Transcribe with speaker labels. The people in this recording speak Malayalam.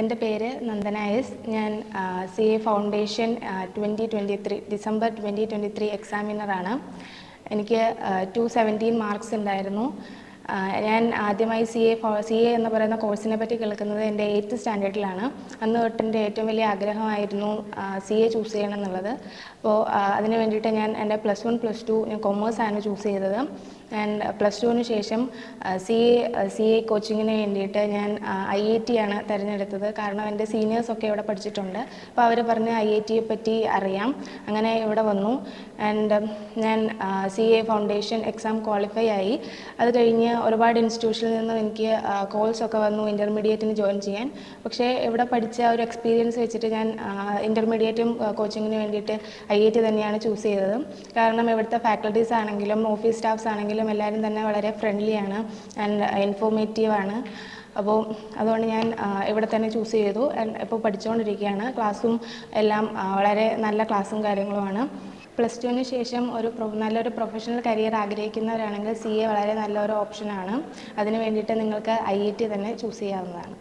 Speaker 1: എന്റെ പേര് നന്ദന എസ്. ഞാൻ C A foundation twenty twenty three December twenty twenty three എക്സാമിനറാണ് എനിക്ക് ടു സെവന്റീൻ മാർക്സ് ഉണ്ടായിരുന്നു. ഞാൻ ആദ്യമായി സി എ സി എ എന്ന് പറയുന്ന കോഴ്സിനെ പറ്റി കേൾക്കുന്നത് എന്റെ എയ്ത്ത് സ്റ്റാൻഡേർഡിലാണ് അന്ന് തൊട്ട് എന്റെ ഏറ്റവും വലിയ ആഗ്രഹമായിരുന്നു സി എ ചൂസ് ചെയ്യണം എന്നുള്ളത്. അപ്പോൾ അതിന് വേണ്ടിയിട്ട് ഞാൻ എന്റെ പ്ലസ് വൺ പ്ലസ് ടു ഞാൻ കൊമേഴ്സാണ് ചൂസ് ചെയ്തത്. ആൻഡ് പ്ലസ് ടുവിന് ശേഷം സി എ സി എ കോച്ചിങ്ങിന് വേണ്ടിയിട്ട് ഞാൻ ഐ ഐ ടി ആണ് തിരഞ്ഞെടുത്തത്. കാരണം എന്റെ സീനിയേഴ്സൊക്കെ ഇവിടെ പഠിച്ചിട്ടുണ്ട്. അപ്പോൾ അവർ പറഞ്ഞ് ഐ ഐ ടിയെ പറ്റി അറിയാം. അങ്ങനെ ഇവിടെ വന്നു. ആൻഡ് ഞാൻ C A foundation exam qualify ആയി. അത് കഴിഞ്ഞ് ഒരുപാട് ഇൻസ്റ്റിറ്റ്യൂഷനിൽ നിന്നും എനിക്ക് കോൾസ് ഒക്കെ വന്നു ഇന്റർമീഡിയറ്റിന് ജോയിൻ ചെയ്യാൻ. പക്ഷേ ഇവിടെ പഠിച്ച ഒരു എക്സ്പീരിയൻസ് വെച്ചിട്ട് ഞാൻ ഇന്റർമീഡിയറ്റും കോച്ചിങ്ങിന് വേണ്ടിയിട്ട് ഐ ഐ ടി തന്നെയാണ് ചൂസ് ചെയ്തത്. കാരണം ഇവിടുത്തെ ഫാക്കൽറ്റീസ് ആണെങ്കിലും ഓഫീസ് സ്റ്റാഫ്സ് ആണെങ്കിലും എല്ലാവരും തന്നെ വളരെ ഫ്രണ്ട്ലിയാണ് ആൻഡ് ഇൻഫോർമേറ്റീവ് ആണ്. അപ്പോൾ അതുകൊണ്ട് ഞാൻ ഇവിടെ തന്നെ ചൂസ് ചെയ്തു. ഇപ്പോൾ പഠിച്ചുകൊണ്ടിരിക്കുകയാണ് ക്ലാസ്സും എല്ലാം വളരെ നല്ല ക്ലാസ്സും കാര്യങ്ങളുമാണ് പ്ലസ് ടുവിന് ശേഷം ഒരു നല്ലൊരു പ്രൊഫഷണൽ കരിയർ ആഗ്രഹിക്കുന്നവരാണെങ്കിൽ സി എ വളരെ നല്ലൊരു ഓപ്ഷനാണ് അതിന് വേണ്ടിയിട്ട് നിങ്ങൾക്ക് ഐ ഐ ടി തന്നെ ചൂസ് ചെയ്യാവുന്നതാണ്.